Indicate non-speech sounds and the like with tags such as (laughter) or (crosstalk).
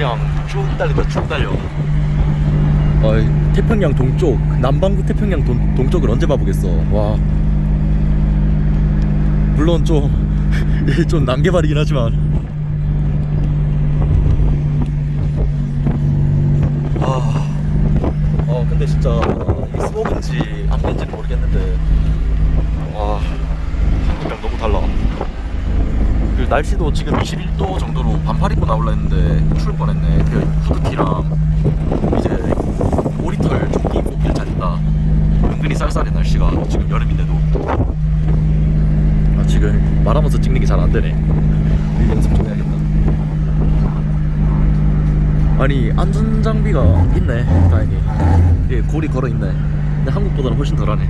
그냥 쭉 달린다 쭉 달려. 어, 태평양 동쪽 남반구 태평양 동, 동쪽을 언제 봐보겠어? 와. 물론 좀 (laughs) 좀 난개발이긴 하지만. 아, 어 근데 진짜 스모그인지 안면인지는 모르겠는데. 와 한국이랑 너무 달라 그 날씨도 지금 21도 정도로 반팔 입고 나올라 했는데 추울 뻔했네. 그 후드티랑 이제 오리털 조끼 입고 길잘 있다. 은근히 쌀쌀해 날씨가. 지금 여름인데도. 아 지금 말하면서 찍는 게 잘 안 되네. 이 연습 좀 해야겠다. 아니 안전 장비가 있네 다행히. 예 골이 걸어 있네. 근데 한국보다는 훨씬 덜하네